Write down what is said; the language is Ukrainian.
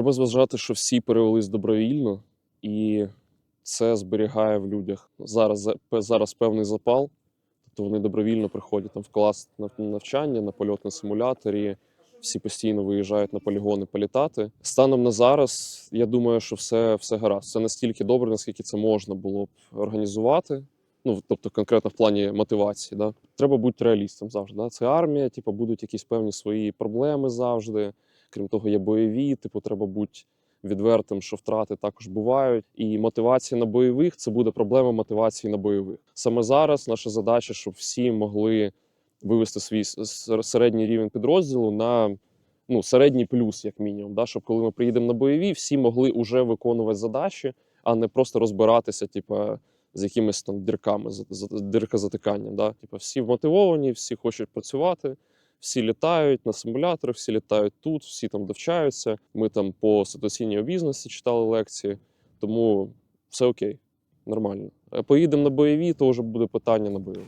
Треба зважати, що всі перевелись добровільно, і це зберігає в людях зараз, зараз певний запал. Тобто вони добровільно приходять там в клас на навчання, на польот на симуляторі. Всі постійно виїжджають на полігони політати. Станом на зараз, я думаю, що все, все гаразд. Це настільки добре, наскільки це можна було б організувати. Ну, тобто, конкретно в плані мотивації. Да? Треба бути реалістом завжди. Да? Це армія, типу, будуть якісь певні свої проблеми завжди. Крім того, є бойові, типу, треба бути відвертим, що втрати також бувають. І мотивація на бойових це буде проблема мотивації на бойових. Саме зараз наша задача, щоб всі могли вивести свій середній рівень підрозділу на ну, середній плюс, як мінімум. Да? Щоб коли ми приїдемо на бойові, всі могли вже виконувати задачі, а не просто розбиратися, типу, з якимись там дірками, за- за- диркозатиканням. Да? Типу, всі вмотивовані, всі хочуть працювати. Всі літають на симуляторах, всі літають тут, всі там довчаються. Ми там по ситуаційній бізнесі читали лекції, тому все окей, нормально. Е, Поїдемо на бойові, то вже буде питання на бойові.